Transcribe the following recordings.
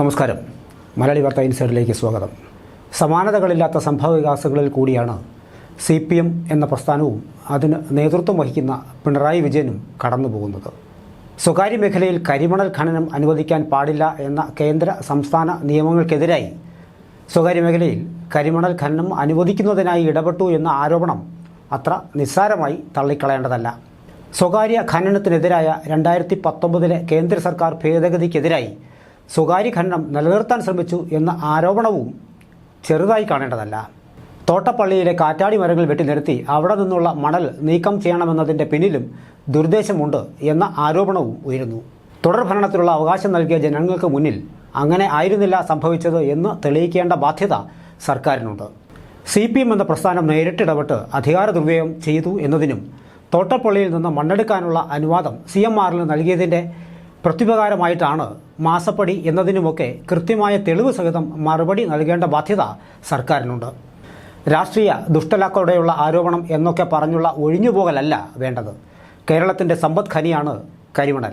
നമസ്കാരം. മലയാളി വാർത്ത ഇൻസൈഡിലേക്ക് സ്വാഗതം. സമാനതകളില്ലാത്ത സംഭവ വികാസങ്ങളിൽ കൂടിയാണ് സി പി എം എന്ന പ്രസ്ഥാനവും അതിന് നേതൃത്വം വഹിക്കുന്ന പിണറായി വിജയനും കടന്നുപോകുന്നത്. സ്വകാര്യ മേഖലയിൽ കരിമണൽ ഖനനം അനുവദിക്കാൻ പാടില്ല എന്ന കേന്ദ്ര സംസ്ഥാന നിയമങ്ങൾക്കെതിരായി സ്വകാര്യ മേഖലയിൽ കരിമണൽ ഖനനം അനുവദിക്കുന്നതിനായി ഇടപെട്ടു എന്ന ആരോപണം അത്ര നിസ്സാരമായി തള്ളിക്കളയേണ്ടതല്ല. സ്വകാര്യ ഖനനത്തിനെതിരായ രണ്ടായിരത്തി പത്തൊമ്പതിലെ കേന്ദ്ര സർക്കാർ ഭേദഗതിക്കെതിരായി സ്വകാര്യ ഖനനം നിലനിർത്താൻ ശ്രമിച്ചു എന്ന ആരോപണവും ചെറുതായി കാണേണ്ടതല്ല. തോട്ടപ്പള്ളിയിലെ കാറ്റാടി മരങ്ങൾ വെട്ടി നിരത്തി അവിടെ നിന്നുള്ള മണൽ നീക്കം ചെയ്യണമെന്നതിന്റെ പിന്നിലും ദുർദ്ദേശമുണ്ട് എന്ന ആരോപണവും ഉയരുന്നു. തുടർ ഭരണത്തിലുള്ള അവകാശം നൽകിയ ജനങ്ങൾക്ക് മുന്നിൽ അങ്ങനെ ആയിരുന്നില്ല സംഭവിച്ചത് എന്ന് തെളിയിക്കേണ്ട ബാധ്യത സർക്കാരിനുണ്ട്. സി പി എം എന്ന പ്രസ്ഥാനം നേരിട്ടിടപെട്ട് അധികാര ദുർവ്യയം ചെയ്തു എന്നതിനും തോട്ടപ്പള്ളിയിൽ നിന്ന് മണ്ണെടുക്കാനുള്ള അനുവാദം സി എം ആറിന് നൽകിയതിന്റെ പ്രത്യുപകാരമായിട്ടാണ് മാസപ്പടി എന്നതിനുമൊക്കെ കൃത്യമായ തെളിവ് സഹിതം മറുപടി നൽകേണ്ട ബാധ്യത സർക്കാരിനുണ്ട്. രാഷ്ട്രീയ ദുഷ്ടലാക്കളുടെയുള്ള ആരോപണം എന്നൊക്കെ പറഞ്ഞുള്ള ഒഴിഞ്ഞുപോകലല്ല വേണ്ടത്. കേരളത്തിന്റെ സമ്പദ് ഖനിയാണ് കരിമണൽ.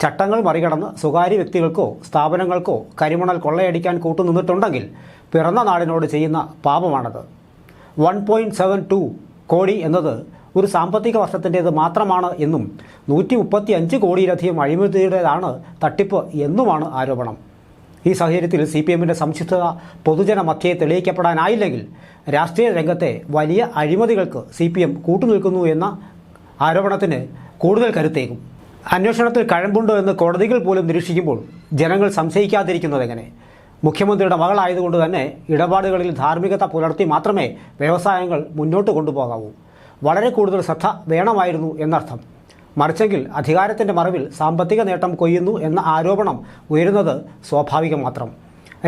ചട്ടങ്ങൾ മറികടന്ന് സ്വകാര്യ വ്യക്തികൾക്കോ സ്ഥാപനങ്ങൾക്കോ കരിമണൽ കൊള്ളയടിക്കാൻ കൂട്ടുനിന്നിട്ടുണ്ടെങ്കിൽ പിറന്ന നാടിനോട് ചെയ്യുന്ന പാപമാണത്. വൺ പോയിന്റ് സെവൻ ടു കോടി എന്നത് ഒരു സാമ്പത്തിക വർഷത്തിന്റേത് മാത്രമാണ് എന്നും നൂറ്റി മുപ്പത്തി അഞ്ച് കോടിയിലധികം അഴിമതിയുടേതാണ് തട്ടിപ്പ് എന്നുമാണ് ആരോപണം. ഈ സാഹചര്യത്തിൽ സി പി എമ്മിന്റെ സംശുദ്ധത പൊതുജന മധ്യേ തെളിയിക്കപ്പെടാനായില്ലെങ്കിൽ രാഷ്ട്രീയ രംഗത്തെ വലിയ അഴിമതികൾക്ക് സി പി എം കൂട്ടുനിൽക്കുന്നു എന്ന ആരോപണത്തിന് കൂടുതൽ കരുത്തേകും. അന്വേഷണത്തിൽ കഴമ്പുണ്ടോ എന്ന് കോടതികൾ പോലും നിരീക്ഷിക്കുമ്പോൾ ജനങ്ങൾ സംശയിക്കാതിരിക്കുന്നത് എങ്ങനെ മുഖ്യമന്ത്രിയുടെ മകളായതുകൊണ്ട് തന്നെ ഇടപാടുകളിൽ ധാർമ്മികത പുലർത്തി മാത്രമേ വ്യവസായങ്ങൾ മുന്നോട്ട് കൊണ്ടുപോകാവൂ. വളരെ കൂടുതൽ ശ്രദ്ധ വേണമായിരുന്നു എന്നർത്ഥം. മറിച്ചെങ്കിൽ അധികാരത്തിന്റെ മറവിൽ സാമ്പത്തിക നേട്ടം കൊയ്യുന്നു എന്ന ആരോപണം ഉയരുന്നത് സ്വാഭാവികം മാത്രം.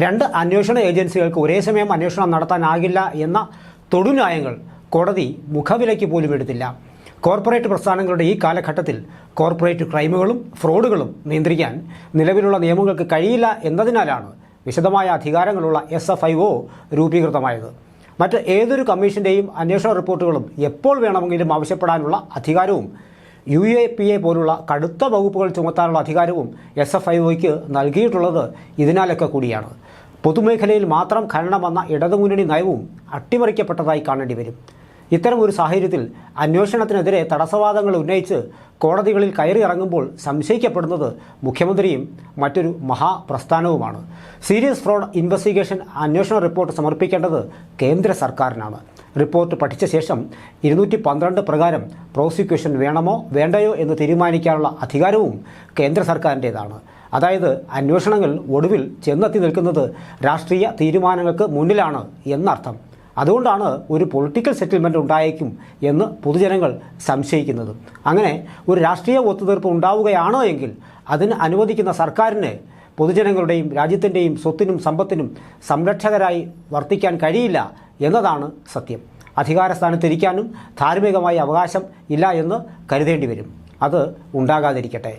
രണ്ട് അന്വേഷണ ഏജൻസികൾക്ക് ഒരേ സമയം അന്വേഷണം നടത്താനാകില്ല എന്ന തൊടുന്യായങ്ങൾ കോടതി മുഖവിലയ്ക്ക് പോലും എടുത്തില്ല. കോർപ്പറേറ്റ് പ്രസ്ഥാനങ്ങളുടെ ഈ കാലഘട്ടത്തിൽ കോർപ്പറേറ്റ് ക്രൈമുകളും ഫ്രോഡുകളും നിയന്ത്രിക്കാൻ നിലവിലുള്ള നിയമങ്ങൾക്ക് കഴിയില്ല എന്നതിനാലാണ് വിശദമായ അധികാരങ്ങളുള്ള എസ് എഫ് ഐ ഒ രൂപീകൃതമായത്. മറ്റ് ഏതൊരു കമ്മീഷന്റെയും അന്വേഷണ റിപ്പോർട്ടുകളും എപ്പോൾ വേണമെങ്കിലും ആവശ്യപ്പെടാനുള്ള അധികാരവും യു എ പി എ പോലുള്ള കടുത്ത വകുപ്പുകൾ ചുമത്താനുള്ള അധികാരവും എസ് എഫ് ഐ ഒയ്ക്ക് നൽകിയിട്ടുള്ളത് ഇതിനാലൊക്കെ കൂടിയാണ്. പൊതുമേഖലയിൽ മാത്രം ഖനനം വന്ന ഇടതുമുന്നണി നയവും അട്ടിമറിക്കപ്പെട്ടതായി കാണേണ്ടി വരും. ഇത്തരം ഒരു സാഹചര്യത്തിൽ അന്വേഷണത്തിനെതിരെ തടസ്സവാദങ്ങൾ ഉന്നയിച്ച് കോടതികളിൽ കയറി ഇറങ്ങുമ്പോൾ സംശയിക്കപ്പെടുന്നത് മുഖ്യമന്ത്രിയും മറ്റൊരു മഹാപ്രസ്ഥാനവുമാണ്. സീരിയസ് ഫ്രോഡ് ഇൻവെസ്റ്റിഗേഷൻ അന്വേഷണ റിപ്പോർട്ട് സമർപ്പിക്കേണ്ടത് കേന്ദ്ര സർക്കാരിനാണ്. റിപ്പോർട്ട് പഠിച്ച ശേഷം ഇരുന്നൂറ്റി പന്ത്രണ്ട് പ്രകാരം പ്രോസിക്യൂഷൻ വേണമോ വേണ്ടയോ എന്ന് തീരുമാനിക്കാനുള്ള അധികാരവും കേന്ദ്ര സർക്കാരിന്റേതാണ്. അതായത് അന്വേഷണങ്ങൾ ഒടുവിൽ ചെന്നെത്തി നിൽക്കുന്നത് രാഷ്ട്രീയ തീരുമാനങ്ങൾക്ക് മുന്നിലാണ് എന്നർത്ഥം. അതുകൊണ്ടാണ് ഒരു പൊളിറ്റിക്കൽ സെറ്റിൽമെന്റ് ഉണ്ടായേക്കും എന്ന് പൊതുജനങ്ങൾ സംശയിക്കുന്നത്. അങ്ങനെ ഒരു രാഷ്ട്രീയ ഒത്തുതീർപ്പ് ഉണ്ടാവുകയാണോ എങ്കിൽ അതിന് അനുവദിക്കുന്ന സർക്കാരിന് പൊതുജനങ്ങളുടെയും രാജ്യത്തിന്റെയും സ്വത്തിനും സമ്പത്തിനും സംരക്ഷകരായി വർത്തിക്കാൻ കഴിയില്ല എന്നതാണ് സത്യം. അധികാര സ്ഥാനത്തിരിക്കാനും ധാർമ്മികമായ അവകാശം ഇല്ല എന്ന് കരുതേണ്ടി വരും. അത് ഉണ്ടാകാതിരിക്കട്ടെ.